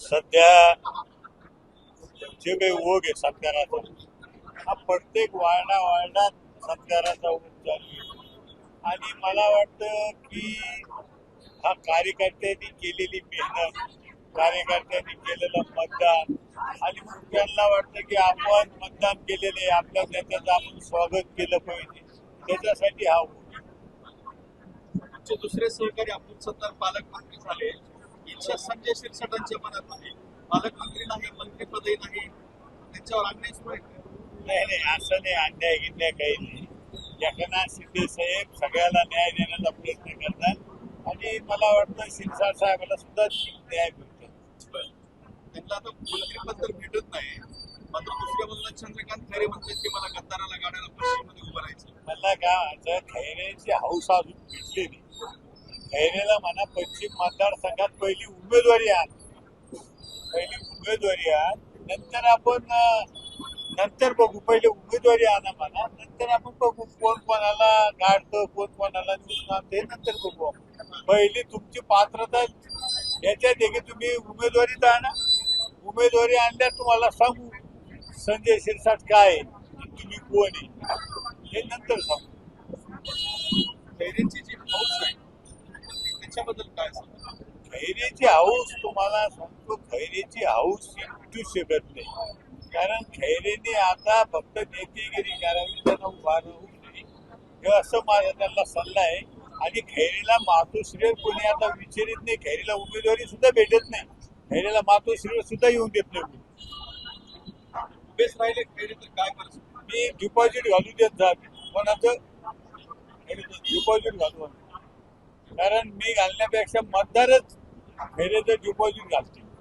सध्या जे काही ओघ आहे सत्काराचा हा प्रत्येक वाळणा वाळणात सत्काराचा ओघ चालू आणि मला वाटतं की हा कार्यकर्त्यांनी केलेली मेहनत कार्यकर्त्यांनी केलेलं मतदान आणि त्यांना वाटतं की आपण मतदान केलेलं आहे आपल्या नेत्याचं आपण स्वागत केलं पाहिजे. त्याच्यासाठी हा ओघ आहे. दुसरे सहकारी अब्दुल पालक पालकमंत्री झाले. इच्छा संजय शिरसाटांच्या मनात आहे. पालकमंत्री नाही मंत्रीपदही नाही. त्यांच्यावर अन्याय सुरू आहे का? नाही नाही असं नाही अन्याय गिन्याय काही नाही. एकनाथ शिंदे साहेब सगळ्याला न्याय देण्याचा प्रयत्न करतात. आणि मला वाटतं शिरसाट साहेबाला सुद्धा न्याय भेटतो. त्यांना आता मंत्रीपद तर भेटत नाही. मात्र दुसऱ्या बाजूला चंद्रकांत खैरे म्हणतात की मला गद्दाराला गाड्याला पश्चिममध्ये उभं राहायचं मला काय म्हणायचं खैरेची हौस अजून भेटली नाही. खैरेला म्हणा पश्चिम मतदारसंघात पहिली उमेदवारी आण. पहिली उमेदवारी आण नंतर आपण नंतर बघू. पहिले उमेदवारी आणा म्हणा नंतर आपण बघू कोण कोणाला गाडतं कोण कोणाला निवडून ते नंतर बघू पहिली तुमची पात्रता याच्या देखील तुम्ही उमेदवारीत आणा. उमेदवारी आणल्या तुम्हाला सांगू संजय शिरसाट काय आहे, तुम्ही कोण आहे हे नंतर सांगू. खैरेंची जी हौस आहे त्याच्याबद्दल काय सांगतो खैरीची हाऊस तुम्हाला सांगतो खैरीची हाऊस ही मिटू शकत नाही. कारण खैरेने आता फक्त नेतेगिरी करावी त्यांना उभा राहू नये. हे असं माझा त्यांना सल्ला आहे. आणि खैरीला मातोश्री कोणी आता विचारित नाही. खैरीला उमेदवारी सुद्धा भेटत नाही. खैरीला मातोश्री सुद्धा येऊन देत नाही. कोणी. उभेच राहिले खैरी तर काय परिस्थिती मी डिपॉझिट घालू देत जा कोणाचं? डिपॉझिट घालू कारण मी घालण्यापेक्षा मतदारच फेरेचं डिपॉझिट घालते